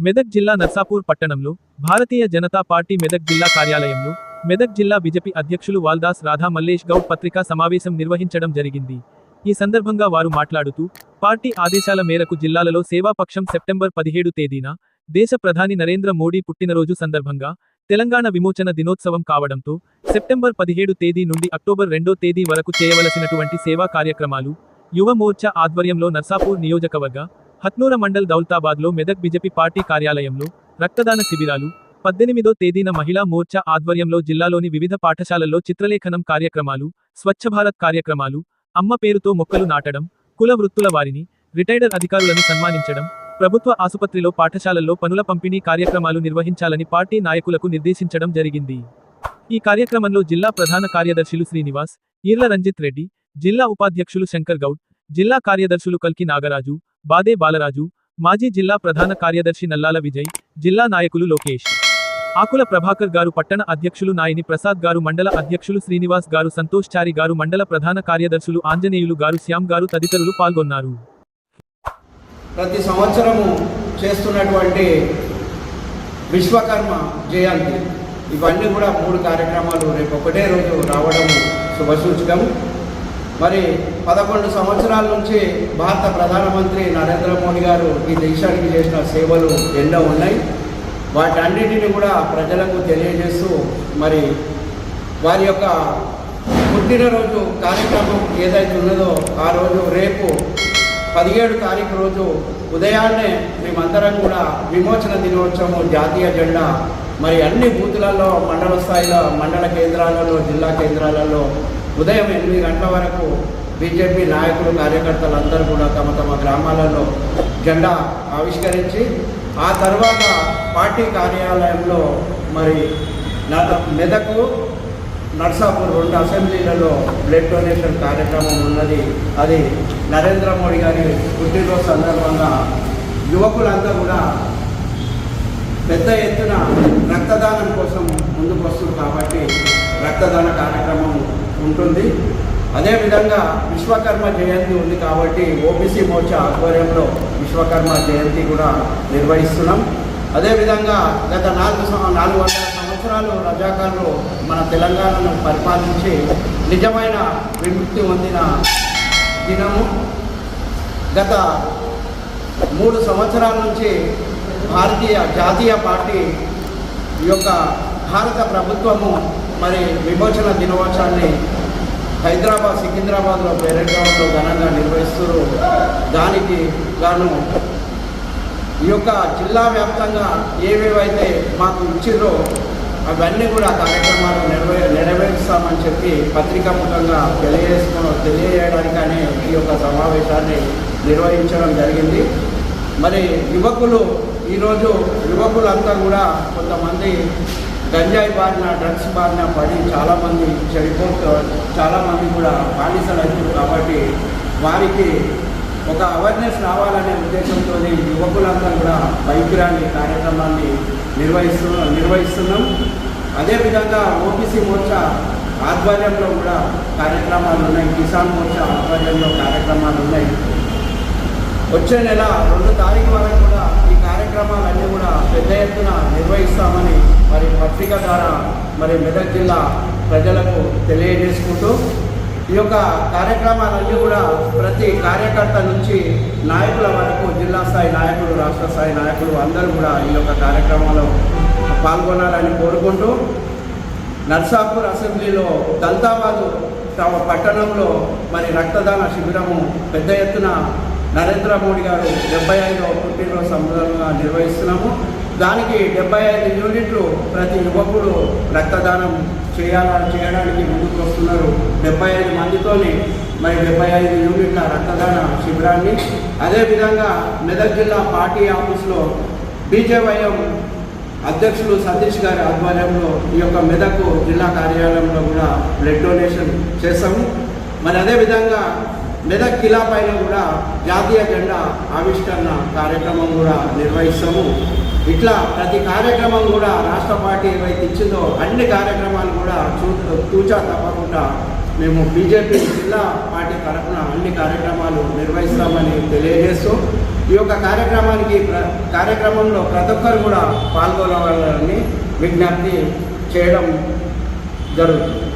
మెదక్ జిల్లా నర్సాపూర్ పట్టణంలో భారతీయ జనతా పార్టీ మెదక్ జిల్లా కార్యాలయంలో మెదక్ జిల్లా బీజేపీ అధ్యక్షులు వాల్దాస్ రాధా మల్లేష్ గౌడ్ పత్రికా సమావేశం నిర్వహించడం జరిగింది. ఈ సందర్భంగా వారు మాట్లాడుతూ పార్టీ ఆదేశాల మేరకు జిల్లాలలో సేవాపక్షం సెప్టెంబర్ పదిహేడు తేదీన దేశ ప్రధాని నరేంద్ర మోడీ పుట్టినరోజు సందర్భంగా తెలంగాణ విమోచన దినోత్సవం కావడంతో సెప్టెంబర్ పదిహేడు తేదీ నుండి అక్టోబర్ రెండో తేదీ వరకు చేయవలసినటువంటి సేవా కార్యక్రమాలు యువ మోర్చా ఆధ్వర్యంలో నర్సాపూర్ నియోజకవర్గ హత్నూర మండల్ దౌల్తాబాద్లో మెదక్ బీజేపీ పార్టీ కార్యాలయంలో రక్తదాన శిబిరాలు. పద్దెనిమిదో తేదీన మహిళా మోర్చా ఆధ్వర్యంలో జిల్లాలోని వివిధ పాఠశాలల్లో చిత్రలేఖనం కార్యక్రమాలు స్వచ్ఛ భారత్ కార్యక్రమాలు అమ్మ పేరుతో మొక్కలు నాటడం కుల వృత్తుల వారిని రిటైర్డ్ అధికారులను సన్మానించడం ప్రభుత్వ ఆసుపత్రిలో పాఠశాలల్లో పనుల పంపిణీ కార్యక్రమాలు నిర్వహించాలని పార్టీ నాయకులకు నిర్దేశించడం జరిగింది. ఈ కార్యక్రమంలో జిల్లా ప్రధాన కార్యదర్శులు శ్రీనివాస్ ఈర్ల రంజిత్ రెడ్డి జిల్లా ఉపాధ్యక్షులు శంకర్ గౌడ్ జిల్లా కార్యదర్శులు కల్కి నాగరాజు బాదే బాలరాజు మాజీ జిల్లా ప్రధాన కార్యదర్శి నల్లాల విజయ్ జిల్లా నాయకులు లోకేష్. ఆకుల ప్రభాకర్ గారు పట్టణ అధ్యక్షులు నాయని ప్రసాద్ గారు మండల అధ్యక్షులు శ్రీనివాస్ గారు సంతోష్ చారి గారు మండల ప్రధాన కార్యదర్శులు ఆంజనేయులు గారు శ్యామ్ గారు తదితరులు పాల్గొన్నారు. ప్రతి సంవత్సరము చేస్తున్నటువంటి విశ్వకర్మ జయంతి. ఇవన్నీ కూడా మూడు కార్యక్రమాలు రేపు ఒకటే రోజు రావడం శుభసూచకము. మరి పదకొండు సంవత్సరాల నుంచి భారత ప్రధానమంత్రి నరేంద్ర మోడీ గారు ఈ దేశానికి చేసిన సేవలు ఎన్నో ఉన్నాయి. వాటన్నిటిని కూడా ప్రజలకు తెలియజేస్తూ మరి వారి యొక్క పుట్టినరోజు కార్యక్రమం ఏదైతే ఉన్నదో ఆ రోజు రేపు పదిహేడు తారీఖు రోజు ఉదయాన్నే మేమందరం కూడా విమోచన దినోత్సవం జాతీయ జెండా మరి అన్ని బూతులలో మండల స్థాయిలో మండల కేంద్రాలలో జిల్లా కేంద్రాలలో ఉదయం ఎనిమిది గంటల వరకు బీజేపీ నాయకులు కార్యకర్తలు అందరూ కూడా తమ తమ గ్రామాలలో జెండా ఆవిష్కరించి ఆ తర్వాత పార్టీ కార్యాలయంలో మరి మెదకు నర్సాపూర్ రెండు అసెంబ్లీలలో బ్లడ్ డొనేషన్ కార్యక్రమం ఉన్నది. అది నరేంద్ర మోడీ గారి పుట్టినరోజు సందర్భంగా యువకులంతా కూడా పెద్ద ఎత్తున రక్తదానం కోసం ముందుకు వస్తుంది కాబట్టి రక్తదాన కార్యక్రమం ఉంటుంది. అదేవిధంగా విశ్వకర్మ జయంతి ఉంది కాబట్టి ఓబీసీ మోర్చా ఆధ్వర్యంలో విశ్వకర్మ జయంతి కూడా నిర్వహిస్తున్నాం. అదేవిధంగా గత నాలుగు నాలుగు వందల సంవత్సరాలు రజాకారులు మన తెలంగాణను పరిపాలించి నిజమైన విముక్తి పొందిన దినము. గత మూడు సంవత్సరాల నుంచి భారతీయ జాతీయ పార్టీ యొక్క భారత ప్రభుత్వము మరి విమోచన దినోత్సవాన్ని హైదరాబాద్ సికింద్రాబాద్లో పేరెంట్ గ్రౌండ్లో ఘనంగా నిర్వహిస్తున్నారు. దానికి గాను ఈ యొక్క జిల్లా వ్యాప్తంగా ఏవేవైతే మాకు ఇచ్చిర్రో అవన్నీ కూడా కార్యక్రమాలు నెరవే నెరవేరుస్తామని చెప్పి పత్రికాముఖంగా తెలియజేసుకో తెలియజేయడానికనే ఈ యొక్క సమావేశాన్ని నిర్వహించడం జరిగింది. మరి యువకులు ఈరోజు యువకులంతా కూడా కొంతమంది గంజాయి బారిన డ్రగ్స్ బారిన పడి చాలామంది చెడిపోతూ చాలామంది కూడా బానిసలు అవుతారు కాబట్టి వారికి ఒక అవేర్నెస్ రావాలనే ఉద్దేశంతో యువకులంతా కూడా బైక్ ర్యాలీ కార్యక్రమాన్ని నిర్వహిస్తు నిర్వహిస్తున్నాం. అదేవిధంగా ఓబీసీ మోర్చా ఆధ్వర్యంలో కూడా కార్యక్రమాలు ఉన్నాయి. కిసాన్ మోర్చా ఆధ్వర్యంలో కార్యక్రమాలు ఉన్నాయి. వచ్చే నెల రెండు తారీఖు వరకు కూడా ఈ కార్యక్రమాలన్నీ కూడా పెద్ద ఎత్తున నిర్వహిస్తామని మరి పత్రిక ద్వారా మరి మెదక్ జిల్లా ప్రజలకు తెలియజేసుకుంటూ ఈ యొక్క కార్యక్రమాలన్నీ కూడా ప్రతి కార్యకర్త నుంచి నాయకుల వరకు జిల్లా స్థాయి నాయకులు రాష్ట్ర స్థాయి నాయకులు అందరూ కూడా ఈ యొక్క కార్యక్రమంలో పాల్గొనాలని కోరుకుంటూ నర్సాపూర్ అసెంబ్లీలో దల్తాబాదు తమ పట్టణంలో మరి రక్తదాన శిబిరము పెద్ద ఎత్తున నరేంద్ర మోడీ గారు డెబ్బై ఐదో పుట్టినరోజు సందర్భంగా నిర్వహిస్తున్నాము. దానికి డెబ్బై ఐదు యూనిట్లు ప్రతి యువకుడు రక్తదానం చేయాలా చేయడానికి ముందుకు వస్తున్నారు డెబ్బై ఐదు మందితోని మరి డెబ్బై ఐదు యూనిట్ల రక్తదాన శిబిరాన్ని. అదేవిధంగా మెదక్ జిల్లా పార్టీ ఆఫీస్లో బీజేవైఎం అధ్యక్షులు సతీష్ గారి ఆధ్వర్యంలో ఈ యొక్క మెదక్ జిల్లా కార్యాలయంలో కూడా బ్లడ్ డొనేషన్ చేస్తాము. మరి అదేవిధంగా మెదక్ కిలా పైన కూడా జాతీయ జెండా ఆవిష్కరణ కార్యక్రమం కూడా నిర్వహిస్తాము. ఇట్లా ప్రతి కార్యక్రమం కూడా రాష్ట్ర పార్టీ ఏవైతే ఇచ్చిందో అన్ని కార్యక్రమాలు కూడా చూ తూచా తప్పకుండా మేము బీజేపీ జిల్లా పార్టీ తరఫున అన్ని కార్యక్రమాలు నిర్వహిస్తామని తెలియజేస్తూ ఈ యొక్క కార్యక్రమానికి కార్యక్రమంలో ప్రతి ఒక్కరు కూడా పాల్గొనవాలని విజ్ఞప్తి చేయడం జరుగుతుంది.